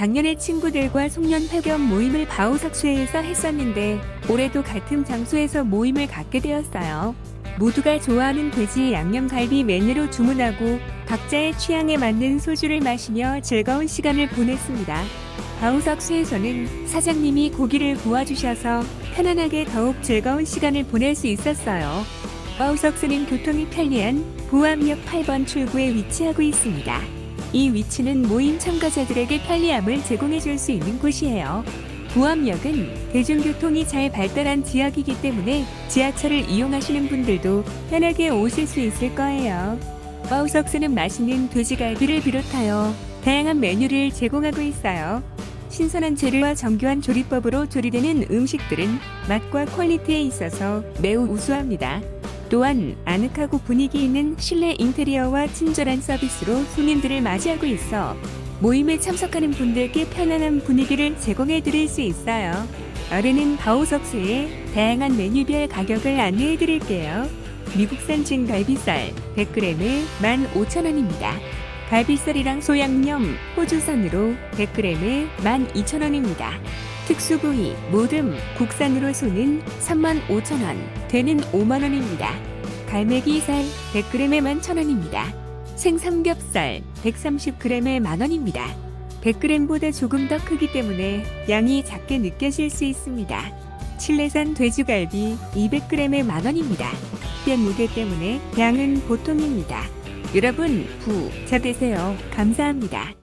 작년에 친구들과 송년 회견 모임을 바우석수에서 했었는데 올해도 같은 장소에서 모임을 갖게 되었어요. 모두가 좋아하는 돼지 양념갈비 메뉴로 주문하고 각자의 취향에 맞는 소주를 마시며 즐거운 시간을 보냈습니다. 바우석수에서는 사장님이 고기를 구워주셔서 편안하게 더욱 즐거운 시간을 보낼 수 있었어요. 바우석수는 교통이 편리한 보암역 8번 출구에 위치하고 있습니다. 이 위치는 모임 참가자들에게 편리함을 제공해 줄 수 있는 곳이에요. 부암역은 대중교통이 잘 발달한 지역이기 때문에 지하철을 이용하시는 분들도 편하게 오실 수 있을 거예요. 바우석스는 맛있는 돼지갈비를 비롯하여 다양한 메뉴를 제공하고 있어요. 신선한 재료와 정교한 조리법으로 조리되는 음식들은 맛과 퀄리티에 있어서 매우 우수합니다. 또한 아늑하고 분위기 있는 실내 인테리어와 친절한 서비스로 손님들을 맞이하고 있어 모임에 참석하는 분들께 편안한 분위기를 제공해 드릴 수 있어요. 아래는 바오석스의 다양한 메뉴별 가격을 안내해 드릴게요. 미국산 진갈비살 100g에 15,000원입니다. 갈비살이랑 소양념 호주산으로 100g에 12,000원입니다. 특수부위 모듬 국산으로 소는 35,000원, 되는 5만원입니다. 갈매기 살 100g에 11,000원입니다. 생삼겹살 130g에 만원입니다. 100g보다 조금 더 크기 때문에 양이 작게 느껴질 수 있습니다. 칠레산 돼지갈비 200g에 만원입니다. 뼈 무게 때문에 양은 보통입니다. 여러분, 부, 자 되세요. 감사합니다.